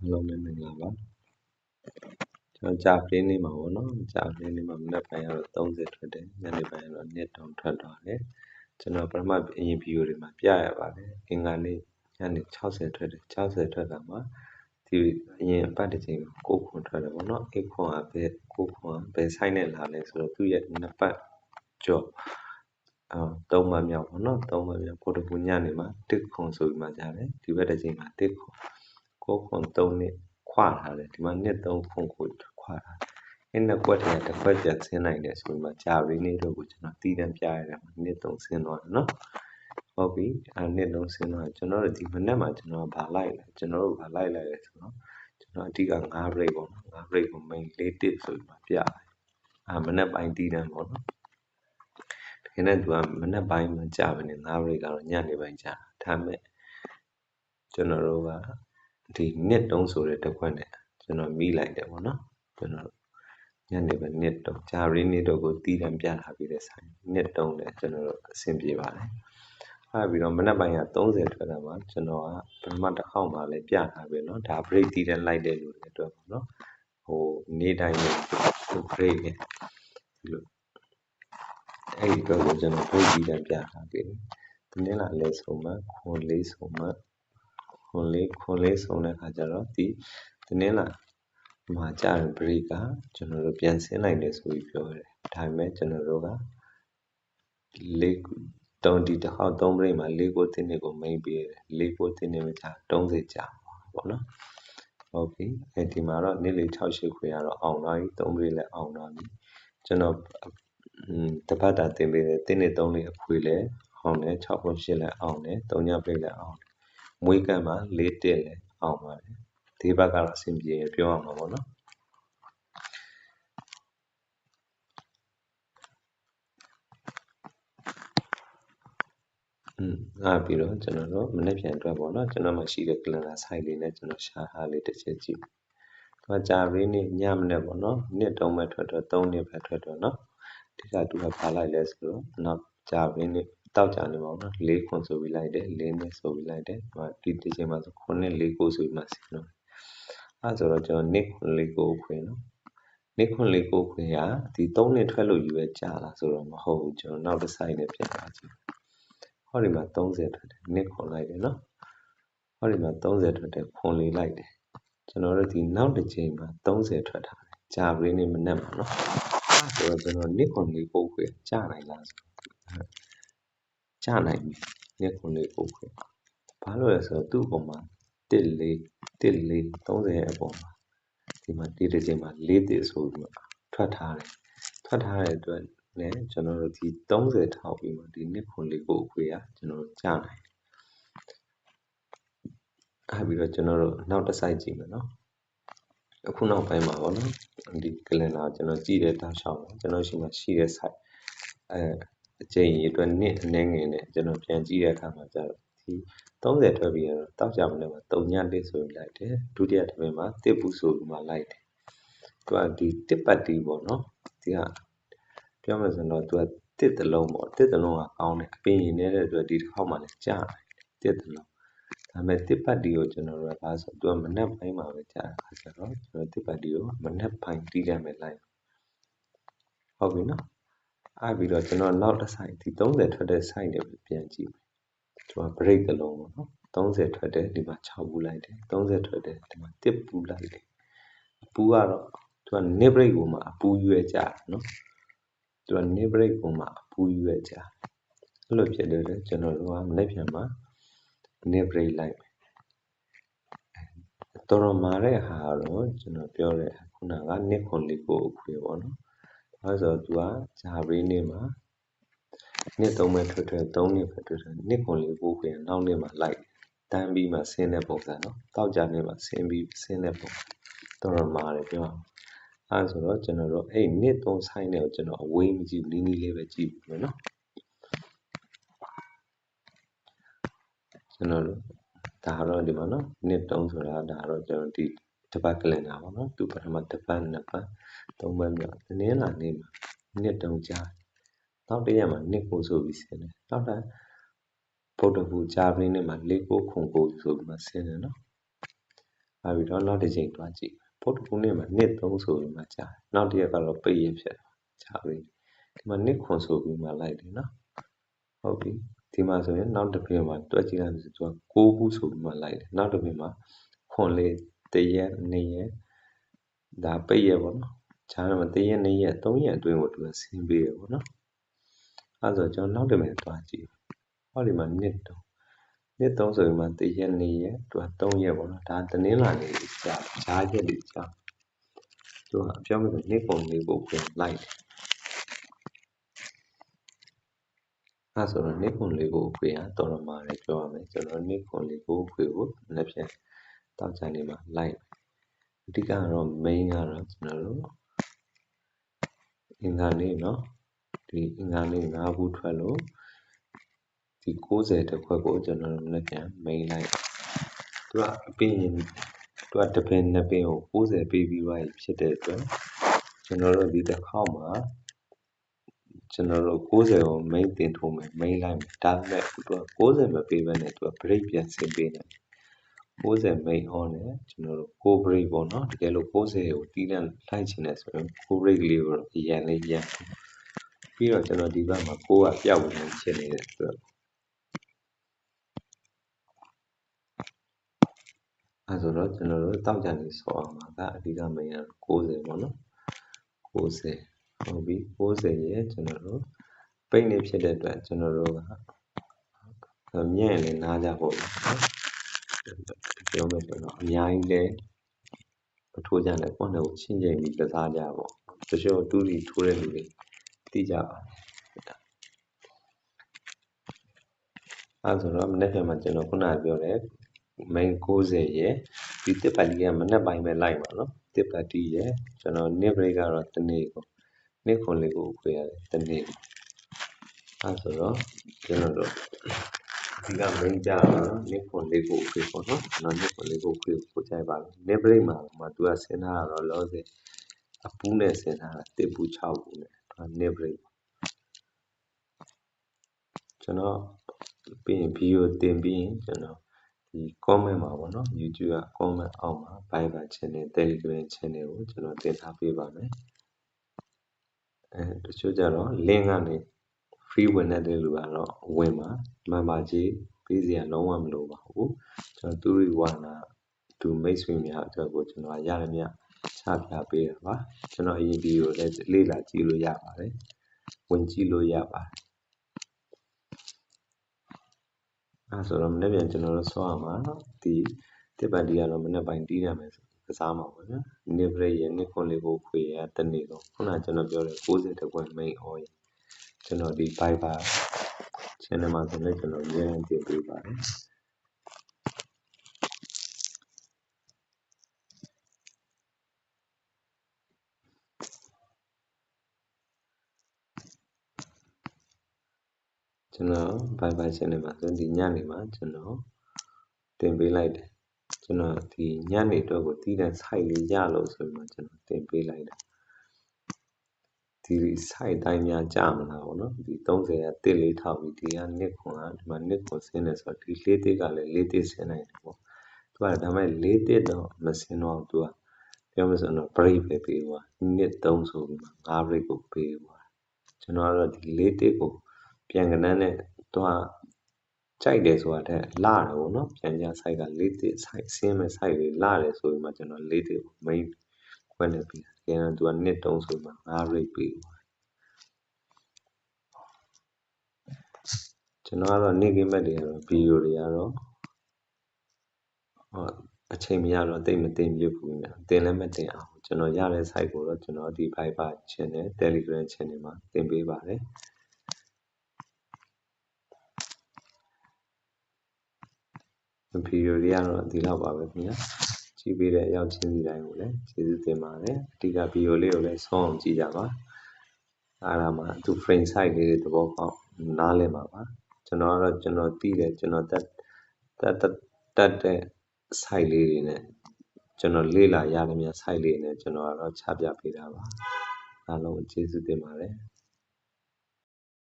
အားလုံးပဲမင်္ဂလာပါကျွန်တော်ကြာပတင်းနေ့မှာပေါ့နော်ကြာပတင်းနေ့မှာမနက်ပိုင်းကတော့30ထွက်တယ်ညနေပိုင်းကတော့2တောင်ထွက်သွားတယ်ကျွန်တော်ပထမအရင်ဗီဒီယိုတွေမှာပြရပါတယ်အင်္ဂါနေ့ညနေ60ထွက်တယ်60ထွက်တာမှာဒီအရင်အပတ်တစ်ချိန်မှာ6ခွန်ထွက်တယ်ပေါ့နော်8ခွန်ကဘယ်6ခွန်ကဘယ်ဆိုင်နဲ့လာလဲဆိုတော့သူ့ရဲ့နှစ်ပတ်ကြော့အာသုံးမှမြောက်ပေါ့နော်သုံးမှမြောက်ကိုတပူညနေမှာတစ်ခွန်ဆိုပြီးမှကြားတယ်ဒီဘက်တစ်ချိန်မှာတစ်ခွန် ကိုခွန်3နှစ်ခွာထားတယ်ဒီမှာနှစ်3ခွန်ကိုခွာထားအဲ့နှစ်ကွက်တည်းတစ်ခွက်ကျဆင်းနိုင်တယ်ဆိုပြီးမှဂျာရီနေတို့ကိုကျွန်တော်တည်တံပြရတယ်မှာနှစ်3ဆင်းသွားတယ်နော်ဟုတ်ပြီအဲ့နှစ်3ဆင်းသွားကျွန်တော်တို့ဒီမနေ့မှာကျွန်တော်ဗာလိုက်လဲကျွန်တော်တို့ဗာလိုက်လိုက်လဲဆိုတော့ကျွန်တော်အဓိက9 break ပေါ့နော်9 break ကို main 4 tip ဆိုပြီးမှပြတယ်အာမနေ့ပိုင်းတည်တံပေါ့နော်တကယ်နဲ့သူကမနေ့ပိုင်းမှာကြာပဲနေ9 break ကတော့ညနေပိုင်းကြာဒါပေမဲ့ကျွန်တော်တို့က ဒီနှစ်တုံးဆိုတဲ့တစ်ခွက်နဲ့ကျွန်တော်မိလိုက်တယ်ပေါ့နော်ကျွန်တော်ညနေပဲနှစ်တုံးဂျာရီနှစ်တုံးကိုတီးတံပြထားပြီးတဲ့ဆိုင်နှစ်တုံးနဲ့ကျွန်တော်တို့အဆင်ပြေပါတယ်အဲပြီးတော့မနက်ပိုင်းက30ထွက်တာမှာကျွန်တော်ကပထမတစ်ခေါက်မှလည်းပြထားပြီเนาะဒါ break တီးတံလိုက်တဲ့လူတွေအတွက်ပေါ့နော်ဟိုနေ့တိုင်းနဲ့ break နဲ့ဒီလိုအဲ့ဒီတော့ကျွန်တော် break တီးတံပြထားပြီဒီနေ့လာလဲဆုံးမှခွန်လေးဆုံးမှ ခွန်လေးခွန်လေးဆုံးတဲ့ခါကျတော့ဒီတနင်္လာမှာကြာတဲ့ break ကကျွန်တော်တို့ပြန်ဆင်းလိုက်တယ်ဆိုပြီးပြောတယ်ဒါပေမဲ့ကျွန်တော်တို့ကလေးတုံးဒီတစ်ခေါက်3 break မှာ၄ကိုတင်းနေကိုမိန်ပေးတယ်၄ကိုတင်းနေမှာကြာ30ကြာပေါ့နော်ဟုတ်ပြီအဲဒီမှာတော့နေ့လေ6ရှိခွေရတော့အောင်သွားပြီ3 break လည်းအောင်သွားပြီကျွန်တော်တပတ်တာတင်ပေးတယ်တင်းနေ3လေးအခွေလည်းအောင်တယ်6ခွ8လည်းအောင်တယ်3ည break လည်းအောင်တယ် မွေးကမ်းမှာ၄တက်လည်းအောင်ပါတယ်ဒီဘက်ကတော့အဆင်ပြေပြောရမှာပေါ့နော်อืมအဲ့ပြီးတော့ကျွန်တော်တို့မနေ့ပြန်အတွက်ပေါ့နော်ကျွန်တော်မှရှိတဲ့ calendar site လေးနဲ့ကျွန်တော်ရှာဟာလေးတစ်ချက်ကြည့်။သူကကြာရင်းနေ့ညမနေ့ပေါ့နော်။နှစ်တုံးပဲထွက်တော့3နှစ်ပဲထွက်တော့နော်။ဒီကသူကပါလိုက်လဲဆိုတော့နောက်ကြာရင်းနေ့ တောက်ကြနေပါဘူးနော်၄ခွန်ဆိုပြီးလိုက်တယ်၄နှစ်ဆိုပြီးလိုက်တယ်ဒီဒီချိန်မှာဆို9နှစ်၄ကိုဆိုပြီးမှဆင်းတော့အဲဆိုတော့ကျွန်တော်နှစ်ခွန်၄ကိုခွင်နော်နှစ်ခွန်၄ကိုခွင်ကဒီ3နှစ်ထွက်လို့ယူပဲကြာလာဆိုတော့မဟုတ်ဘူးကျွန်တော်နောက်တစ်ဆိုင်နဲ့ပြန်လာကြည့်ဟောဒီမှာ30ထွက်တယ်နှစ်ခွန်လိုက်တယ်နော်ဟောဒီမှာ30ထွက်တယ်ခွန်လေးလိုက်တယ်ကျွန်တော်တို့ဒီနောက်တစ်ချိန်မှာ30ထွက်ထားတယ်ကြာရင်းနေမနဲ့မှာနော်အဲဆိုတော့ကျွန်တော်နှစ်ခွန်လေးကိုခွင်ကြာနိုင်လားဆို ကျနိုင်ပြီရက်ခွန်လေးပို့ခွင့်ဘာလို့လဲဆိုတော့သူ့အပေါ်မှာ1 4 1 4 30ရဲ့အပေါ်မှာဒီမှာဒီတစ်ချိန်မှာ4တစ်ဆိုပြီးတော့ထွက်ထားတယ်ထွက်ထားတဲ့အတွက်လည်းကျွန်တော်တို့ဒီ30ထောက်ပြီးမှဒီနှစ်ခွန်လေးကိုအခွေရကျွန်တော်တို့ကြားနိုင်တယ်အဲပြီးတော့ကျွန်တော်တို့နောက်တစ် site ကြည့်မယ်နော်အခုနောက်ပိုင်းမှာပေါ့နော်ဒီ calendar ကျွန်တော်ကြည့်တဲ့တောက်လျှောက်ကျွန်တော်ရှိမှရှိတဲ့ site အဲ အကြိမ်ရေအတွက်နှစ်အနည်းငယ်နဲ့ကျွန်တော်ပြန်ကြည့်တဲ့အခါမှာကျတော့ဒီ30ထွက်ပြီးတော့တောက်ကြမလို့မှာ3ညတစ်ဆိုပြီးလိုက်တယ်ဒုတိယတစ်ပင်မှာတစ်ဘူးဆိုပြီးမှလိုက်တယ်သူကဒီတစ်ပတ်တီးပေါ့နော်ဒီကပြောမယ်ဆိုတော့သူကတစ်တလုံးပေါ့တစ်တလုံးကကောင်းတယ်အပင်ရည်နေတဲ့အတွက်ဒီတစ်ခေါက်မှလည်းကြားတယ်တစ်တလုံးဒါပေမဲ့တစ်ပတ်တီကိုကျွန်တော်တို့ကဒါဆိုသူကမနက်ပိုင်းမှာပဲကြားတာအခါကျတော့ကျွန်တော်တစ်ပတ်တီကိုမနက်ပိုင်းတီးရမယ်လိုက်ဟုတ်ပြီနော် အားပြီးတော့ကျွန်တော်နောက်တစ်ဆိုင်ဒီ30ထွက်တဲ့ဆိုင်တွေပြန်ကြည့်မယ်ကျွန်တော် break တစ်လုံးပေါ့နော်30ထွက်တယ်ဒီမှာ6ပူလိုက်တယ်30ထွက်တယ်ဒီမှာ1ပူလိုက်တယ်အပူကတော့သူက nip break ကိုမှအပူရွယ်ကြနော်သူက nip break ကိုမှအပူရွယ်ကြအဲ့လိုဖြစ်လို့ကျွန်တော်တို့ကမနေ့ပြန်မှာ nip break လိုက်မယ်တော်တော်မာတဲ့ဟာတော့ကျွန်တော်ပြောတဲ့ခုနက nip ခွန်လေးကိုအခွေပေါ့နော် ဘာလို့ဆိုတော့သူကဂျာဘရီနေ့မှာနှစ်သုံးပဲထွက်ထွက်သုံးနှစ်ပဲထွက်ထွက်နှစ်ခွန်လေးပို့ခွင့်နောက်နေ့မှာလိုက်တန်းပြီးမှဆင်းတဲ့ပုံစံနော်တောက်ကြနေ့မှာဆင်းပြီးဆင်းတဲ့ပုံတော်တော်မာတယ်ပြောအောင်အဲဆိုတော့ကျွန်တော်တို့အဲ့နှစ်သုံးဆိုင်တွေကိုကျွန်တော်အဝေးမကြည့်နီးနီးလေးပဲကြည့်မယ်နော်ကျွန်တော်တို့ဒါတော့ဒီမှာနော်နှစ်သုံးဆိုတာဒါတော့ကျွန်တော်ဒီ တပတ်ကလင်ဒါပေါ့နော်သူပထမတပတ်နှစ်ပတ်သုံးပတ်မြောက်နင်းလာနေမှာနှစ်တုံကြာနောက်တရက်မှာနှစ်ကိုဆိုပြီးဆင်းတယ်နောက်တာဗုဒ္ဓဘုကြားပင်းနဲ့မှာလေးကိုခုံကိုဆိုပြီးမှဆင်းတယ်နော်လာပြီးတော့နောက်တစ်ချိန်တွားကြည့်ဗုဒ္ဓဘုံနေ့မှာနှစ်3ဆိုပြီးမှကြာတယ်နောက်တစ်ရက်ကတော့ပိတ်ရက်ဖြစ်တာကြာပြီဒီမှာနှစ်ခွန်ဆိုပြီးမှလိုက်တယ်နော်ဟုတ်ပြီဒီမှာဆိုရင်နောက်တစ်ပြင်မှာတွက်ကြည့်လိုက်ဆိုသူက6ခုဆိုပြီးမှလိုက်တယ်နောက်တစ်ပြင်မှာခွန်လေး တစ်ရက်နှစ်ရက်ဒါပိတ်ရက်ပေါ့နော်ဂျားမှာတစ်ရက်နှစ်ရက်သုံးရက်အတွင်းကိုသူကဆင်းပေးရပေါ့နော်အဲဆိုကျွန်တော်နောက်တစ်ပြင်တွားကြည့်ဟောဒီမှာနှစ်တော့နှစ်3ဆိုရင်မှတစ်ရက်နှစ်ရက်သူက3ရက်ပေါ့နော်ဒါတင်းလာနေကြာဂျားရက်တွေကြာသူကအပြောင်းလို့နှစ်ပုံလေးကိုပြန်လိုက်တယ်အဲဆိုတော့နှစ်ခွန်လေးကိုခွေရတော်တော်မှာလည်းပြောရမယ်ကျွန်တော်နှစ်ခွန်လေးကိုခွေကိုနှစ်ဖြန် တောက်ချန်လေးမှာလိုက်အဓိကကတော့ main ကတော့ကျွန်တော်တို့အင်္ဂါနေ့เนาะဒီအင်္ဂါနေ့၅ခုထွက်လို့ဒီ60တစ်ခွက်ကိုကျွန်တော်တို့နှစ်ဖြန် main လိုက်သူကအပြင်သူကတပင်နှစ်ပင်ကို60ပေးပြီးသွားပြီဖြစ်တဲ့အတွက်ကျွန်တော်တို့ဒီတစ်ခေါက်မှာကျွန်တော်တို့60ကို main တင်ထိုးမယ် main လိုက်မယ်ဒါပေမဲ့သူက60မပေးဘဲနဲ့သူက break ပြန်ဆင်းပေးတယ် 60 main on နဲ့ကျွန်တော်တို့ကို break ပေါ့နော်တကယ်လို့60ကိုတီးတန့်လိုက်ချင်တယ်ဆိုရင်ကို break လေးကိုတော့ရန်လေးရန်ပြီးတော့ကျွန်တော်ဒီဘက်မှာကိုကပြောက်ဝင်ချင်နေတဲ့အတွက်အဲဆိုတော့ကျွန်တော်တို့တောက်ကြနေဆောအောင်ပါကအဓိက main က60ပေါ့နော်60ဟုတ်ပြီ60ရဲ့ကျွန်တော်တို့ပိတ်နေဖြစ်တဲ့အတွက်ကျွန်တော်တို့ကမြင့်လည်းနားကြပေါ့နော် ပြောမယ်ဆိုတော့ အများကြီးလည်း မထိုးကြနဲ့ ကိုယ့်နဲ့ကိုချင်းချင်းပြီး ကစားကြပေါ့ တချို့ တူးတီထိုးတဲ့လူတွေ သိကြပါအဲဆိုတော့ မနေ့ကမှကျွန်တော် ခုနပြောတဲ့ main 60ရဲ့ဒီတစ်ပတ်ကြီးကမနေ့ပိုင်းပဲ လိုက်ပါနော်တစ်ပတ်တီးရဲ့ကျွန်တော် net break ကတော့တနေ့ကိုနေ့ခွန်လေးကို ခွေရတယ်တနေ့အဲဆိုတော့ ကျွန်တော်တို့ ဒီက main ကြတော့နေ့ခွန်လေးကိုခွေပေါ့နော်ကျွန်တော်နေ့ခွန်လေးကိုခွေပို့ကြိုက်ပါလို့ net break မှာမှာသူကဆင်းထားတာတော့လောစေအပူးနဲ့ဆင်းထားတာတစ်ပူ6ပူနဲ့ net break ကျွန်တော်ပြီးရင် video တင်ပြီးရင်ကျွန်တော်ဒီ comment မှာပေါ့နော် YouTube က comment အောက်မှာ Viber channel Telegram channel ကိုကျွန်တော်တင်ထားပေးပါမယ်အဲတချို့ကြတော့ link ကနေ free ဝင်တဲ့လူကတော့ဝင်ပါ member ကြီးပေးစရာလုံးဝမလိုပါဘူးကျွန်တော်သူရိဝါနာသူမိတ်ဆွေများအတွက်ကိုကျွန်တော်ရရမြချပြပေးတာပါကျွန်တော်အရင်ဒီကိုလည်းလေ့လာကြည့်လို့ရပါတယ်ဝင်ကြည့်လို့ရပါတယ်အဲဆိုတော့မနေ့ပြန်ကျွန်တော်တို့ဆောရမှာဒီတစ်ပတ်ဒီကတော့မနေ့ပိုင်းတီးရမယ်ဆိုကစားမှာပေါ့နော်နေဘရိရဲ့နေခွန်လေးကိုခွေရတနေ့တော့ခုနကျွန်တော်ပြောတဲ့60တကွ main oil ကျွန်တော်ဒီ Viber channel မှာဆိုလည်းကျွန်တော်အများကြီးတင်ပေးပါတယ်ကျွန်တော် Viber channel မှာဆိုဒီညနေမှာကျွန်တော်တင်ပေးလိုက်တယ်ကျွန်တော်ဒီညနေအတွက်ကိုတည်တဲ့ site လေးရလို့ဆိုပြီးမှကျွန်တော်တင်ပေးလိုက်တာ ဒီ site တိုင်းများကြာမလားပေါ့နော်ဒီ30ကတစ်လေးထောက်ပြီးဒီကနှစ်ခွန်ကဒီမှာနှစ်ခွန်ဆင်းနေဆိုတော့ဒီလေးတစ်ကလည်းလေးတစ်ဆင်းနိုင်တယ်ပေါ့သူကဒါမဲ့လေးတစ်တော့မဆင်းတော့သူကပြောမစတော့ break ပဲပေးသွားနှစ်3ဆိုပြီးမှ5 break ကိုပေးသွားကျွန်တော်ကတော့ဒီလေးတစ်ကိုပြန်ကနန်းနဲ့သူကကြိုက်တယ်ဆိုတာတဲ့လာတယ်ပေါ့နော်ပြန်ကြ site ကလေးတစ် site ဆင်းမဲ့ site တွေလာတယ်ဆိုပြီးမှကျွန်တော်လေးတစ် main ခွဲနေပြီ။ ကျန်တော့သူကနှစ်တုံးဆိုမှ9 rate ပေးကျွန်တော်ကတော့နေ့ကင်းမက်တွေကတော့ဗီဒီယိုတွေကတော့ဟောအချိန်မရတော့တိတ်မတင်ပြဘူးညာတင်လည်းမတင်အောင်ကျွန်တော်ရတဲ့ site ကိုတော့ကျွန်တော်ဒီ Viber channel Telegram channel မှာတင်ပေးပါတယ်ဗီဒီယိုတွေကတော့ဒီလောက်ပါပဲခင်ဗျာ ကြည့်ပေးတဲ့အရောက်ချင်းစီတိုင်းကိုလည်းကျေးဇူးတင်ပါတယ်အဓိကဗီဒီယိုလေးကိုလည်းဆုံးအောင်ကြည့်ကြပါအားလာမှာသူ frame size လေးတွေသဘောပေါက်နားလည်ပါပါကျွန်တော်ကတော့ကျွန်တော်တီးတယ်ကျွန်တော်တက်တက်တက်တဲ့ site လေးတွေနဲ့ကျွန်တော်လေ့လာရသမျှ site လေးနဲ့ကျွန်တော်ကတော့ချပြပေးတာပါအားလုံးကျေးဇူးတင်ပါတယ်